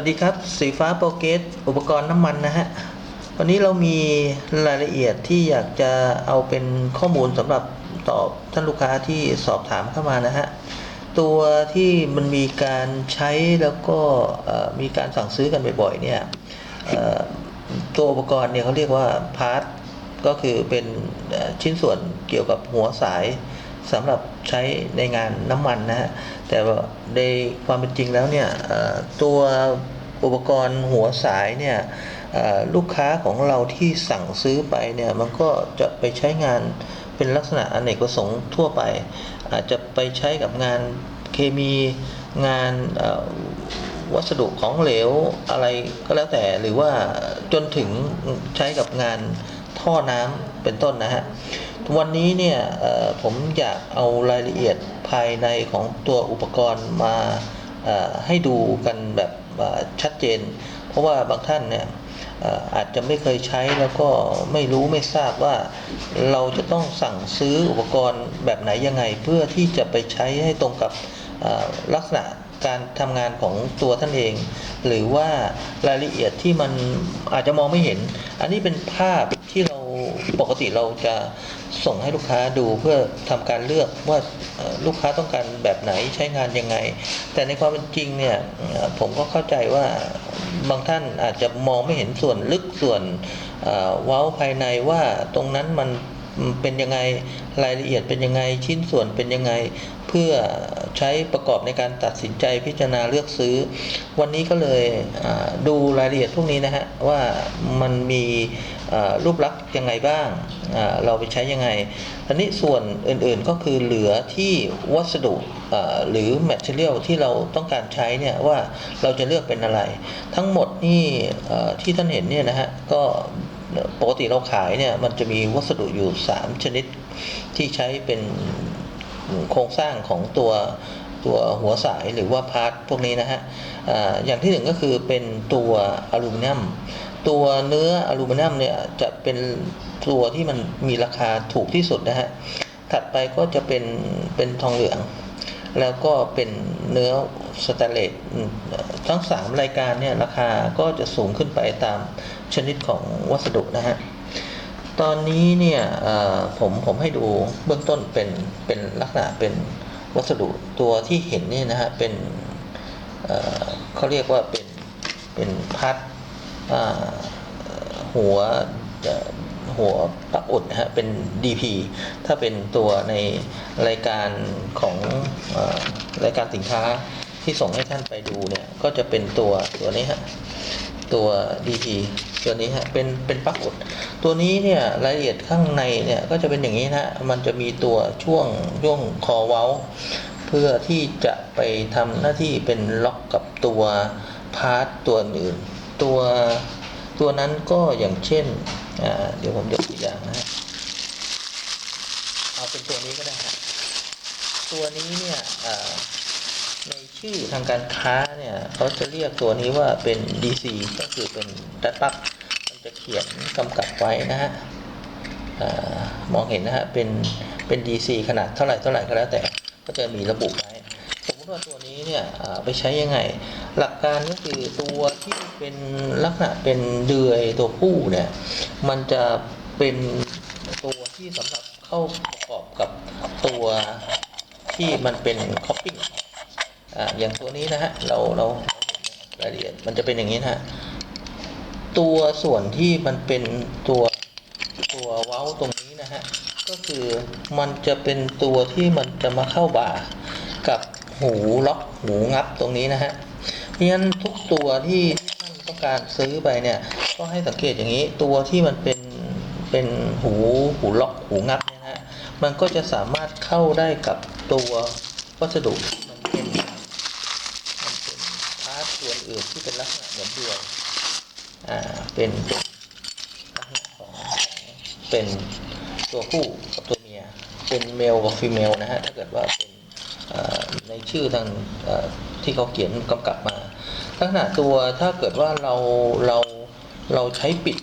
สวัสดีครับ สีฟ้าโปรเกตอุปกรณ์น้ำมันนะฮะ วันนี้เรามีรายละเอียดที่อยากจะเอาเป็นข้อมูลสำหรับตอบท่านลูกค้าที่สอบถามเข้ามานะฮะ ตัวที่มันมีการใช้แล้วก็มีการสั่งซื้อกันบ่อยๆเนี่ยตัวอุปกรณ์เนี่ยเขาเรียกว่าพาร์ทก็คือเป็นชิ้นส่วนเกี่ยวกับหัวสาย สำหรับใช้ในงานน้ำมันนะฮะแต่ว่าในความเป็นจริงแล้วเนี่ยตัวอุปกรณ์หัวสายเนี่ยลูกค้าของเราที่สั่งซื้อไปเนี่ยมันก็จะไปใช้งานเป็นลักษณะอเนกประสงค์ทั่วไป อาจจะไปใช้กับงานเคมีงานวัสดุของเหลวอะไรก็แล้วแต่หรือว่าจนถึงใช้กับงานท่อน้ำเป็นต้นนะฮะ วันนี้เนี่ยผมอยากเอารายละเอียดภายในของตัวอุปกรณ์มาให้ดูกันแบบชัดเจน เพราะว่าบางท่านเนี่ยอาจจะไม่เคยใช้แล้วก็ไม่รู้ไม่ทราบว่าเราจะต้องสั่งซื้ออุปกรณ์แบบไหนยังไง เพื่อที่จะไปใช้ให้ตรงกับลักษณะการทำงานของตัวท่านเอง หรือว่ารายละเอียดที่มันอาจจะมองไม่เห็น อันนี้เป็นภาพ ปกติเราจะส่งให้ลูกค้าดูเพื่อทำการเลือกว่าลูกค้าต้องการแบบไหนใช้งานยังไง แต่ในความเป็นจริงเนี่ยผมก็เข้าใจว่าบางท่านอาจจะมองไม่เห็นส่วนลึกส่วนเอ่อเว้าภายในว่าตรงนั้นมัน เป็นยังไงรายละเอียดเป็นยังไงชิ้นส่วนเป็นยังไง เพื่อใช้ประกอบในการตัดสินใจพิจารณาเลือกซื้อ วันนี้ก็เลยดูรายละเอียดพวกนี้นะฮะว่ามันมีรูปลักษณ์ยังไงบ้าง เราไปใช้ยังไงอันนี้ส่วนอื่นๆก็คือเหลือที่วัสดุหรือ material ที่เราต้องการใช้เนี่ยว่าเราจะเลือกเป็นอะไร ทั้งหมดนี่ที่ท่านเห็นเนี่ยนะฮะก็ ปกติเราขายเนี่ยมันจะมีวัสดุอยู่ 3 ชนิดที่ใช้เป็นโครงสร้างของตัวตัวหัวสายหรือว่าพาร์ทพวกนี้นะฮะออย่างที่หนึ่งก็คือเป็นตัวอลูมิเนียม ตัวเนื้ออลูมิเนียมเนี่ยจะเป็นตัวที่มันมีราคาถูกที่สุดนะฮะ ถัดไปก็จะเป็นเป็นทองเหลือง แล้วก็เป็นเนื้อสแตนเลสทั้ง 3 รายการเนี่ยราคาก็จะสูงขึ้นไปตาม ชนิดของวัสดุนะฮะ ตอนนี้เนี่ยผมผมให้ดูเบื้องต้นเป็นเป็นลักษณะเป็นวัสดุตัวที่เห็นเนี่ยนะฮะเป็นเเขาเรียกว่าเป็นเป็นพัดหัวหัวปลั๊กอุดนะฮะเป็น DP ถ้าเป็นตัวในรายการของอรายการสินค้าที่ส่งให้ท่านไปดูเนี่ย ก็จะเป็นตัวตัวนี้ฮะ ตัว DP ตัวนี้ฮะเป็นเป็นปลั๊กดตัวนี้เนี่ยรายละเอียดข้างในเนี่ยก็จะเป็นอย่างนี้นะฮะมันจะมีตัวช่วงช่วงคอเว้า เพื่อที่จะไปทำหน้าที่เป็นล็อกกับตัวพาร์ตตัวอื่น ตัวตัวนั้นก็อย่างเช่นอ่าเดี๋ยวผมยกตัวอย่างนะฮะเอาเป็นตัวนี้ก็ได้ตัวนี้เนี่ยอ่า ชื่อทางการค้าเนี่ยเขาจะเรียกตัวนี้ว่าเป็น DC ก็คือเป็นดัตปักมันจะเขียนกำกับไว้นะฮะมองเห็นนะฮะเป็นเป็น DC ขนาดเท่าไหร่เท่าไหร่ก็แล้วแต่ก็จะมีระบุไว้สมมติว่าตัวนี้เนี่ยไปใช้ยังไง หลักการก็คือตัวที่เป็นลักษณะเป็นเดือยตัวผู้เนี่ยมันจะเป็นตัวที่สำหรับเข้าประกอบกับตัวที่มันเป็นคอปปิ้ง อ่าอย่างตัวนี้นะฮะเราเรารายละเอียดมันจะเป็นอย่างนี้นะฮะตัวส่วนที่มันเป็นตัวตัวเว้าตรงนี้นะฮะก็คือมันจะเป็นตัวที่มันจะมาเข้าบ่ากับหูล็อกหูงับตรงนี้นะฮะเพราะฉะนั้นทุกตัวที่ที่ท่านต้องการซื้อไปเนี่ยก็ให้สังเกตอย่างนี้ตัวที่มันเป็นเป็นหูหูล็อกหูงับเนี่ยนะฮะมันก็จะสามารถเข้าได้กับตัววัสดุที่มันเป็น มันเป็นพาร์ทส่วนอื่น ที่เป็นลักษณะเหมือนเดือยอ่าเป็นลักษณะของเป็นตัวผู้กับตัวเมีย เป็นเมลกับฟีเมลนะฮะ ถ้าเกิดว่าเป็นอ่อในชื่อทางอ่อที่เขาเขียนกำกับมา ลักษณะตัวถ้าเกิดว่าเราเราเราใช้ปิด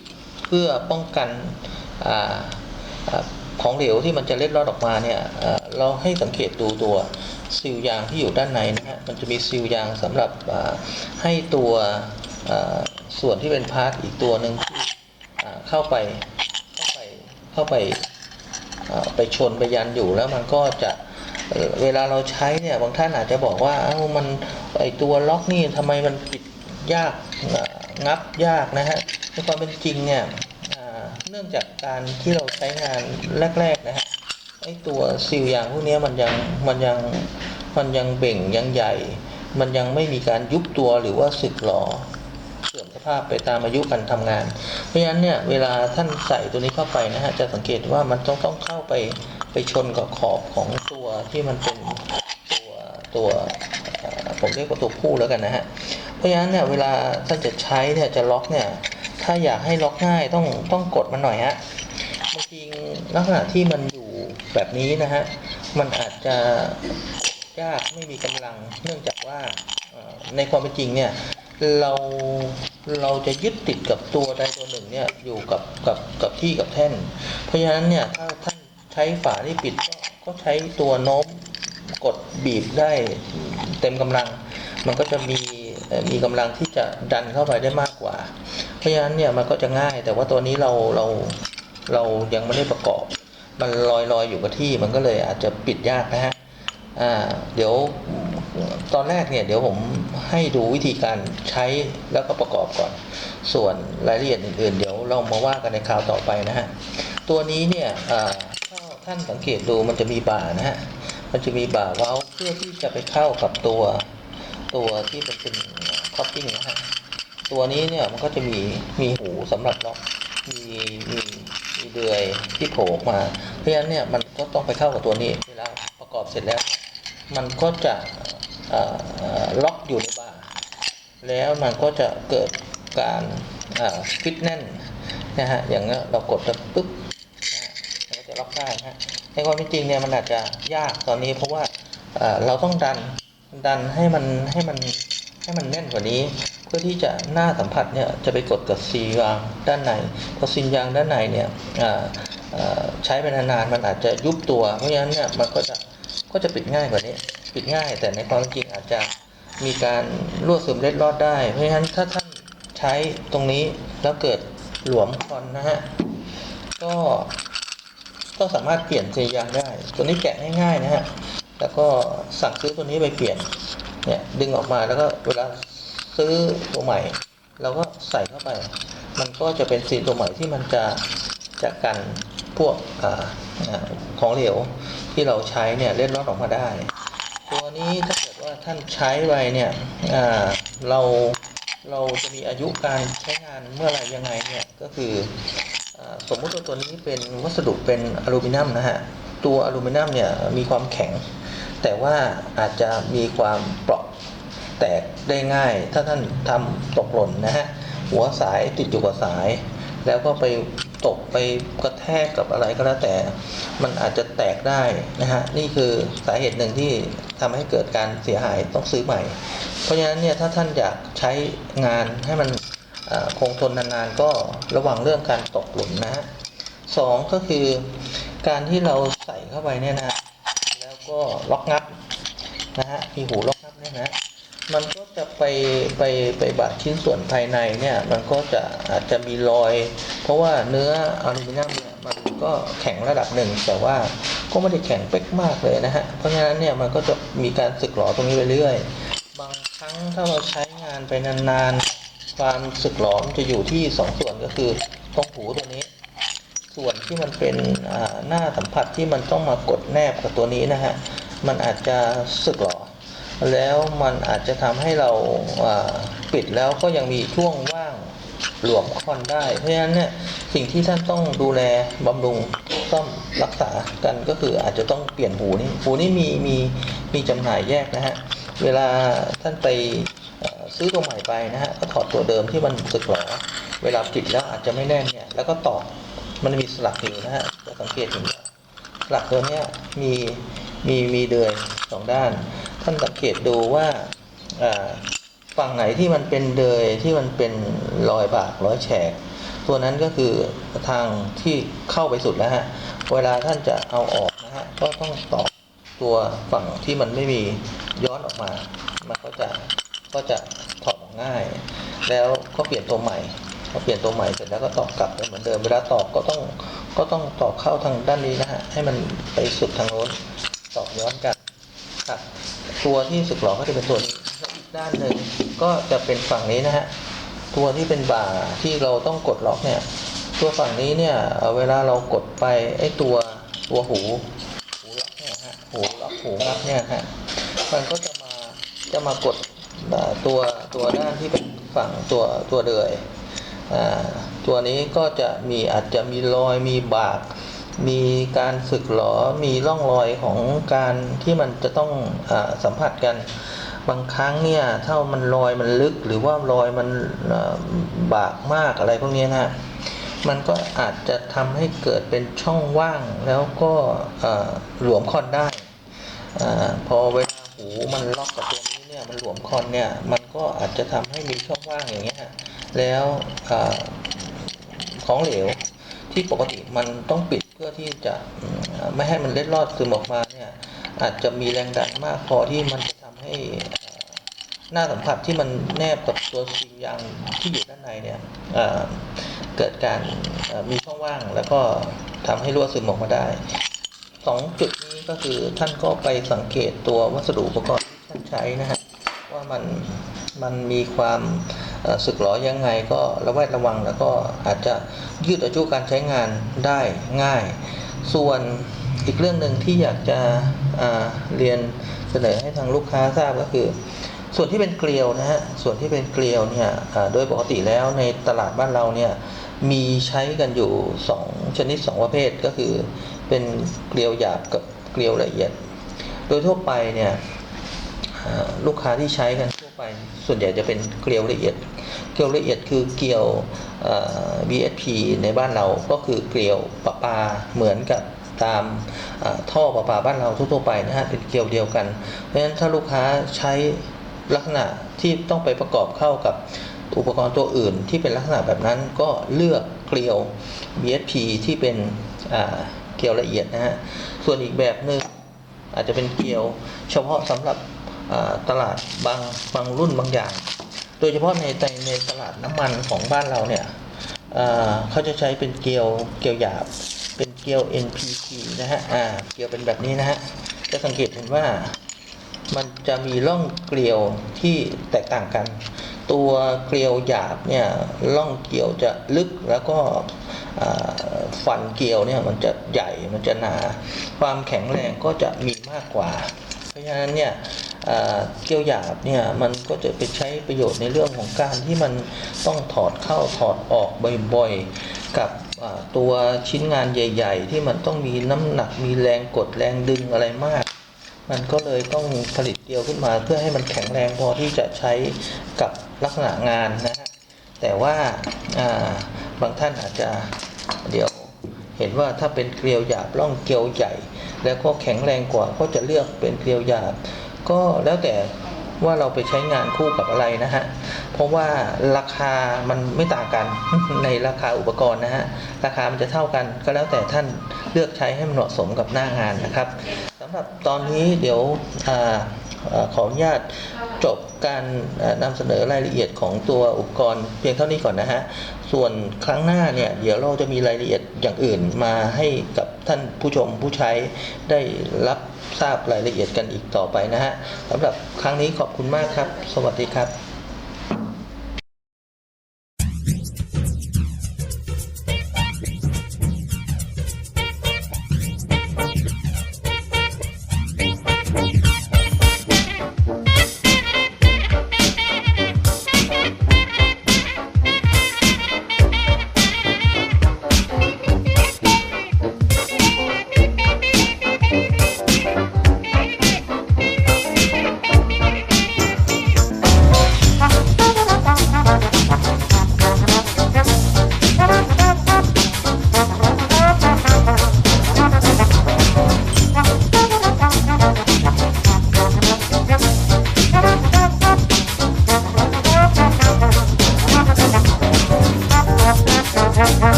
เพื่อป้องกันอ่าของเหลวที่มันจะเล็ดลอดออกมาเนี่ยอ่อเราให้สังเกตดูตัว ซีลยางที่อยู่ด้านในนะฮะมันจะมีซีลยางสำหรับให้ตัวส่วนที่เป็นพาร์ทอีกตัวหนึ่งที่เข้าไปเข้าไปเข้าไปไปชนไปยันอยู่แล้วมันก็จะเวลาเราใช้เนี่ยบางท่านอาจจะบอกว่าเอ้ามันไอตัวล็อกนี่ทำไมมันปิดยากงับยากนะฮะในความเป็นจริงเนี่ยเนื่องจากการที่เราใช้งานแรกๆนะฮะ ไอตัวซีลยางพวกนี้มันยังมันยังมันยังเบ่งยังใหญ่ มันยังไม่มีการยุบตัวหรือว่าสึกหรอเสื่อมสภาพไปตามอายุการทำงาน เพราะฉะนั้นเนี่ยเวลาท่านใส่ตัวนี้เข้าไปนะฮะจะสังเกตว่ามันต้องต้องเข้าไปไปชนกับขอบของตัวที่มันเป็นตัวตัวผมเรียกว่าตัวผู้แล้วกันนะฮะเพราะฉะนั้นเนี่ยเวลาท่านจะใช้เนี่ยจะล็อกเนี่ยถ้าอยากให้ล็อกง่ายต้องต้องกดมันหน่อยฮะบางทีลักษณะที่มันอยู่ แบบนี้นะฮะมันอาจจะยากไม่มีกำลัง เนื่องจากว่าในความเป็นจริงเนี่ยเราเราจะยึดติดกับตัวใดตัวหนึ่งเนี่ยอยู่กับกับกับที่กับแท่น เพราะฉะนั้นเนี่ยถ้าท่านใช้ฝาที่ปิดก็ก็ใช้ตัวโน้มกดบีบได้เต็มกำลัง มันก็จะมีมีกำลังที่จะดันเข้าไปได้มากกว่า เพราะฉะนั้นเนี่ยมันก็จะง่ายแต่ว่าตัวนี้เราเราเรายังไม่ได้ประกอบ มันลอยลอยอยู่กับที่มันก็เลยอาจจะปิดยากนะฮะอ่าเดี๋ยวตอนแรกเนี่ยเดี๋ยวผมให้ดูวิธีการใช้แล้วก็ประกอบก่อน ส่วนรายละเอียดอื่นๆ เดี๋ยวเรามาว่ากันในคราวต่อไปนะฮะ ตัวนี้เนี่ยถ้าท่านสังเกตดูมันจะมีบ่านะฮะ มันจะมีบ่าเว้าเพื่อที่จะไปเข้ากับตัวตัวที่เป็นเป็นคอปปิ้งนะฮะ ตัวนี้เนี่ยมันก็จะมีมีหูสำหรับล็อกมีมี เดือยที่โผล่มา เพราะฉะนั้นเนี่ยมันก็ต้องไปเข้ากับตัวนี้เวลาประกอบเสร็จแล้ว มันก็จะล็อกอยู่ในบ่า แล้วมันก็จะเกิดการฟิตแน่นนะฮะอย่างเงี้ยเรากดแล้วปึ๊บมันก็จะล็อกได้ฮะในความจริงเนี่ยมันอาจจะยากตอนนี้เพราะว่าเราต้องดันดันให้มันให้มัน ให้มันแน่นกว่านี้ เพื่อที่จะหน้าสัมผัสเนี่ยจะไปกดกับซียางด้านในพอซียางด้านในเนี่ยใช้ไปนานๆมันอาจจะยุบตัว เพราะฉะนั้นเนี่ยมันก็จะก็จะปิดง่ายกว่านี้ ปิดง่าย แต่ในความจริงอาจจะมีการรั่วซึมเล็ดรอดได้ เพราะฉะนั้นถ้าท่านใช้ตรงนี้แล้วเกิดหลวมคอนนะฮะก็ก็สามารถเปลี่ยนซียางได้ ตัวนี้แกะง่ายๆนะฮะแล้วก็สั่งซื้อตัวนี้ไปเปลี่ยน เนี่ยดึงออกมาแล้วก็เวลาซื้อตัวใหม่ เราก็ใส่เข้าไป มันก็จะเป็นซีตัวใหม่ที่มันจะจะกันพวกอของเหลวที่เราใช้เนี่ยเล่นรอดออกมาได้ ตัวนี้ถ้าเกิดว่าท่านใช้ไปเนี่ยเราเราจะมีอายุการใช้งานเมื่อไหรยังไงเนี่ยก็คืออสมมุติว่าตัวนี้เป็นวัสดุเป็นอลูมิเนียมนะฮะตัวอลูมิเนียมเนี่ยมีความแข็ง แต่ว่าอาจจะมีความเปราะแตกได้ง่าย ถ้าท่านทำตกหล่นนะฮะหัวสายติดอยู่กับสาย แล้วก็ไปตกไปกระแทกกับอะไรก็แล้วแต่ มันอาจจะแตกได้นะฮะนี่คือสาเหตุหนึ่งที่ทำให้เกิดการเสียหายต้องซื้อใหม่ เพราะฉะนั้นเนี่ยถ้าท่านอยากใช้งานให้มันคงทนนานๆก็ระวังเรื่องการตกหล่นนะฮะสองก็คือการที่เราใส่เข้าไปเนี่ยนะ ก็ล็อกงับนะฮะมีหูล็อกงับเนี่ยนะมันก็จะไปไปไปบาดชิ้นส่วนภายในเนี่ยมันก็จะอาจจะมีรอย เพราะว่าเนื้ออลูมิเนียมเนี่ยมันก็แข็งระดับหนึ่ง แต่ว่าก็ไม่ได้แข็งเป๊กมากเลยนะฮะเพราะฉะนั้นเนี่ยมันก็จะมีการสึกหรอตรงนี้ไปเรื่อย บางครั้งถ้าเราใช้งานไปนานๆความสึกหลอมจะอยู่ที่สองส่วนก็คือตรงหูตัวนี้ ส่วนที่มันเป็นหน้าสัมผัสที่มันต้องมากดแนบกับตัวนี้นะฮะ มันอาจจะสึกหรอ แล้วมันอาจจะทำให้เราปิดแล้วก็ยังมีช่วงว่างหลวมคอนได้ เพราะฉะนั้นเนี่ยสิ่งที่ท่านต้องดูแลบำรุงซ่อมรักษากันก็คืออาจจะต้องเปลี่ยนหูนี่หูนี่มีมีมีจำหน่ายแยกนะฮะ เวลาท่านไปซื้อตัวใหม่ไปนะฮะก็ถอดตัวเดิมที่มันสึกหรอ เวลาปิดแล้วอาจจะไม่แน่นเนี่ยแล้วก็ตอก มันมีสลักอยู่นะฮะจะสังเกตเห็นว่าสลักตัวนี้มีมีมีเดือยสองด้าน ท่านสังเกตดูว่าฝั่งไหนที่มันเป็นเดือยที่มันเป็นรอยบากรอยแฉก ตัวนั้นก็คือทางที่เข้าไปสุดแล้วฮะเวลาท่านจะเอาออกนะฮะก็ต้องตอกตัวฝั่งที่มันไม่มีย้อนออกมา มันก็จะก็จะถอดออกง่าย แล้วก็เปลี่ยนตัวใหม่ พอเปลี่ยนตัวใหม่เสร็จแล้วก็ตอกกลับไปเหมือนเดิมเวลาตอกก็ต้องก็ต้องตอกเข้าทางด้านนี้นะฮะให้มันไปสุดทางโน้นตอกย้อนกันครับตัวที่สึกหลอก็จะเป็นตัวนี้แล้วอีกด้านหนึ่งก็จะเป็นฝั่งนี้นะฮะตัวที่เป็นบ่าที่เราต้องกดล็อกเนี่ย ตัวฝั่งนี้เนี่ยเอ่อเวลาเรากดไปไอ้ตัวตัวหูหูล็อกเนี่ยฮะหูล็อกหูงับเนี่ยฮะมันก็จะมาจะมากดตัวตัวด้านที่เป็นฝั่งตัวตัวเดือย ตัวนี้ก็จะมีอาจจะมีรอยมีบาก มีการสึกหรอมีร่องรอยของการที่มันจะต้องอสัมผัสกันบางครั้งเนี่ยถ้ามันรอยมันลึกหรือว่ารอยมันบากมากอะไรพวกนี้นะฮะมันก็อาจจะทำให้เกิดเป็นช่องว่างแล้วก็หลวมคอนได้อพอเวลาหูมันล็อกกับตัวนี้เนี่ยมันหลวมคอนเนี่ยมันก็อาจจะทำให้มีช่องว่างอย่างเงี้ย แล้วอของเหลวที่ปกติมันต้องปิดเพื่อที่จะไม่ให้มันเล็ดลอดซึมออกมาเนี่ยอาจจะมีแรงดันมากพอที่มันจะทำให้หน้าสัมผัสที่มันแนบกับตัวซีลยางที่อยู่ด้านในเนี่ยเกิดการมีช่องว่างแล้วก็ทำให้รั่วซึมออกมาได้สองจุดนี้ก็คือท่านก็ไปสังเกตตัววัสดุอุปกรณ์ที่ท่านใช้นะฮะว่ามันมันมีความ เอ่อสึกหรอยังไงก็ระแวดระวังแล้วก็อาจจะยืดอายุการใช้งานได้ง่าย ส่วนอีกเรื่องหนึ่งที่อยากจะเรียนเสนอให้ทางลูกค้าทราบก็คือ ส่วนที่เป็นเกลียวนะฮะส่วนที่เป็นเกลียวเนี่ยโดยปกติแล้วในตลาดบ้านเราเนี่ยมีใช้กันอยู่ 2 ชนิด 2 ประเภทก็คือ เป็นเกลียวหยาบกับเกลียวละเอียด โดยทั่วไปเนี่ยลูกค้าที่ใช้กันทั่วไป ส่วนใหญ่จะเป็นเกลียวละเอียด เกลียวละเอียดคือเกลียวเอ่อ BSP ในบ้านเราก็คือเกลียวประปาเหมือนกับตามท่อประปาบ้านเราทั่วๆไปนะฮะเป็นเกลียวเดียวกัน เพราะฉะนั้นถ้าลูกค้าใช้ลักษณะที่ต้องไปประกอบเข้ากับอุปกรณ์ตัวอื่นที่เป็นลักษณะแบบนั้นก็เลือกเกลียว BSP ที่เป็นเกลียวละเอียดนะฮะ ส่วนอีกแบบหนึ่งอาจจะเป็นเกลียวเฉพาะสำหรับ ตลาดบางบางรุ่นบางอย่าง โดยเฉพาะในในในตลาดน้ำมันของบ้านเราเนี่ยเขาจะใช้เป็นเกลียวเกลียวหยาบ เป็นเกลียว NPT นะฮะอ่าเกลียวเป็นแบบนี้นะฮะจะสังเกตเห็นว่ามันจะมีร่องเกลียวที่แตกต่างกัน ตัวเกลียวหยาบเนี่ยร่องเกลียวจะลึกแล้วก็ฟันเกลียวเนี่ยมันจะใหญ่มันจะหนา ความแข็งแรงก็จะมีมากกว่า ราะฉะนั้นเนี่ยเกลียวหยาบเนี่ยมันก็จะไปใช้ประโยชน์ในเรื่องของการที่มันต้องถอดเข้าถอดออกบ่อยๆ กับตัวชิ้นงานใหญ่ ๆ ที่มันต้องมีน้ำหนักมีแรงกดแรงดึงอะไรมาก มันก็เลยต้องผลิตเกลียวขึ้นมาเพื่อให้มันแข็งแรงพอที่จะใช้กับลักษณะงานนะฮะแต่ว่าอ่าบางท่านอาจจะเดี๋ยวเห็นว่าถ้าเป็นเกลียวหยาบร่องเกลียวใหญ่ แล้วก็แข็งแรงกว่าก็จะเลือกเป็นเกลียวหยาบ ก็แล้วแต่ว่าเราไปใช้งานคู่กับอะไรนะฮะ เพราะว่าราคามันไม่ต่างกันในราคาอุปกรณ์นะฮะ ราคามันจะเท่ากันก็แล้วแต่ท่านเลือกใช้ให้มันเหมาะสมกับหน้างานนะครับสำหรับตอนนี้เดี๋ยวอาอ่า ขออนุญาตจบการนำเสนอรายละเอียดของตัวอุปกรณ์เพียงเท่านี้ก่อนนะฮะ ส่วนครั้งหน้าเนี่ยเดี๋ยวเราจะมีรายละเอียดอย่างอื่นมาให้กับท่านผู้ชมผู้ใช้ได้รับทราบรายละเอียดกันอีกต่อไปนะฮะสำหรับครั้งนี้ขอบคุณมากครับ สวัสดีครับ